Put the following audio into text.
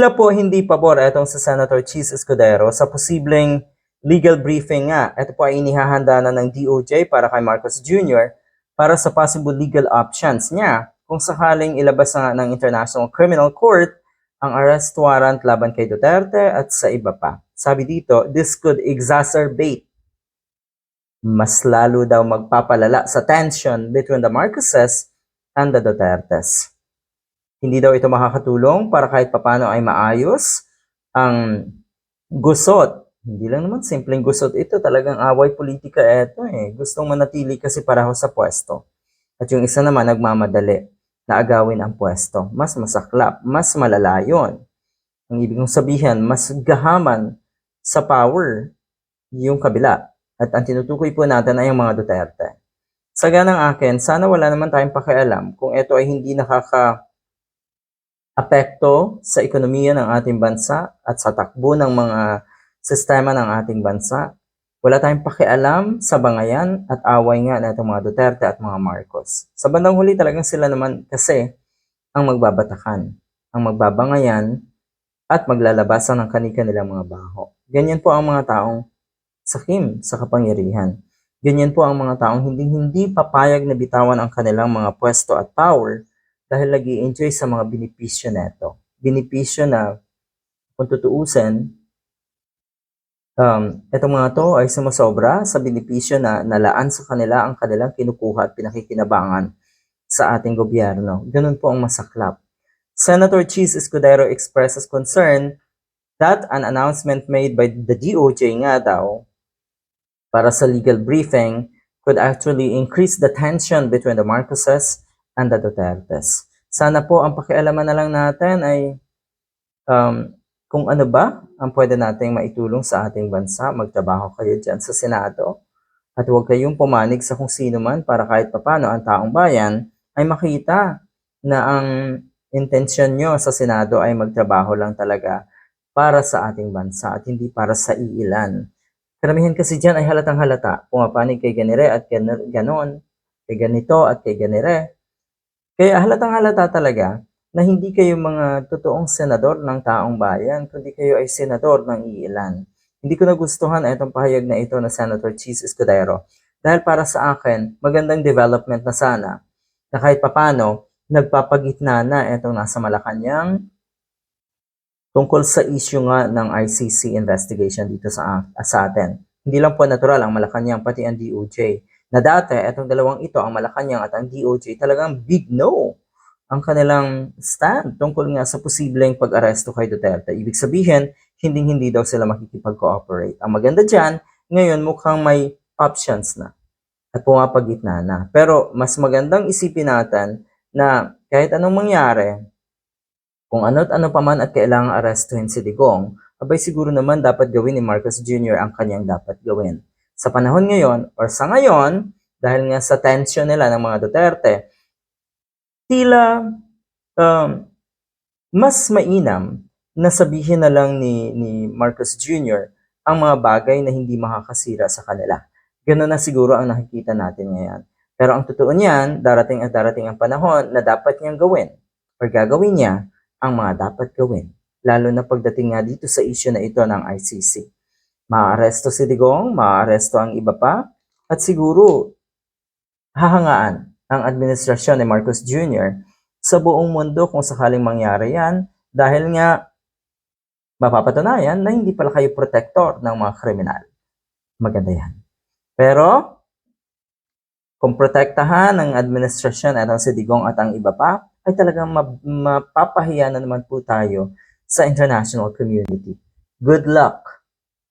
Tila po hindi pabor itong sa Senator Cheese Escudero sa posibleng legal briefing nga. Ito po ay inihahanda na ng DOJ para kay Marcos Jr. para sa possible legal options niya kung sakaling ilabas na ng International Criminal Court ang arrest warrant laban kay Duterte at sa iba pa. Sabi dito, this could exacerbate mas lalo daw magpapalala sa tension between the Marcoses and the Dutertes. Hindi daw ito makakatulong para kahit papano ay maayos ang gusot. Hindi lang naman simpleng gusot ito, talagang away politika ito eh. Gustong manatili kasi pareho sa pwesto. At yung isa naman nagmamadali na agawin ang pwesto. Mas masaklap, mas malala yun. Ang ibig kong sabihin, mas gahaman sa power yung kabila. At ang tinutukoy po natin ay ang mga Duterte. Sa ganang akin, sana wala naman tayong pakialam kung ito ay hindi nakaka apekto sa ekonomiya ng ating bansa at sa takbo ng mga sistema ng ating bansa. Wala tayong pakialam sa bangayan at away nga na mga Duterte at mga Marcos. Sa bandang huli talagang sila naman kasi ang magbabatakan, ang magbabangayan at maglalabasan ng kanika-nilang mga baho. Ganyan po ang mga taong sakim sa kapangyarihan. Ganyan po ang mga taong hindi-hindi papayag na bitawan ang kanilang mga pwesto at power dahil nag enjoy sa mga binipisyo neto. Binipisyo na, kung tutuusin, um, itong mga to ay sumasobra sa binipisyo na nalaan sa kanila ang kanilang kinukuha at pinakikinabangan sa ating gobyerno. Ganun po ang masaklap. Senator Cheese Escudero expresses concern that an announcement made by the DOJ nga daw para sa legal briefing could actually increase the tension between the Marcoses and the Dutertes. Sana po ang pakialaman na lang natin ay um, kung ano ba ang pwede nating maitulong sa ating bansa. Magtrabaho kayo dyan sa Senado at huwag kayong pumanig sa kung sino man para kahit papano ang taong bayan ay makita na ang intensyon nyo sa Senado ay magtrabaho lang talaga para sa ating bansa at hindi para sa iilan. Karamihan kasi dyan ay halatang halata. Pumapanig kay ganire at gan- ganon, kay ganito at kay ganire. Kaya halatang halata talaga na hindi kayo mga totoong senador ng taong bayan, kundi kayo ay senador ng iilan. Hindi ko nagustuhan itong pahayag na ito na Senator Cheese Escudero dahil para sa akin, magandang development na sana na kahit papano, nagpapagitna na itong nasa Malacanang tungkol sa issue nga ng ICC investigation dito sa, sa atin. Hindi lang po natural ang Malacanang pati ang DOJ. Na dati, itong dalawang ito, ang Malacanang at ang DOJ, talagang big no ang kanilang stand tungkol nga sa posibleng pag-aresto kay Duterte. Ibig sabihin, hindi-hindi daw sila makikipag-cooperate. Ang maganda dyan, ngayon mukhang may options na at pumapagitna na. Pero mas magandang isipin natin na kahit anong mangyari, kung ano't ano pa man at kailangang arestuhin si Digong, abay siguro naman dapat gawin ni Marcos Jr. ang kanyang dapat gawin. Sa panahon ngayon, or sa ngayon, dahil nga sa tension nila ng mga Duterte, tila um, mas mainam na sabihin na lang ni, ni Marcos Jr. ang mga bagay na hindi makakasira sa kanila. Ganun na siguro ang nakikita natin ngayon. Pero ang totoo niyan, darating at darating ang panahon na dapat niyang gawin or gagawin niya ang mga dapat gawin. Lalo na pagdating nga dito sa issue na ito ng ICC. Maaresto si Digong, maaresto ang iba pa, at siguro hahangaan ang administrasyon ni Marcos Jr. sa buong mundo kung sakaling mangyari yan dahil nga mapapatunayan na hindi pala kayo protector ng mga kriminal. Maganda yan. Pero, kung protektahan ng administrasyon at ang si Digong at ang iba pa, ay talagang map- mapapahiya na naman po tayo sa international community. Good luck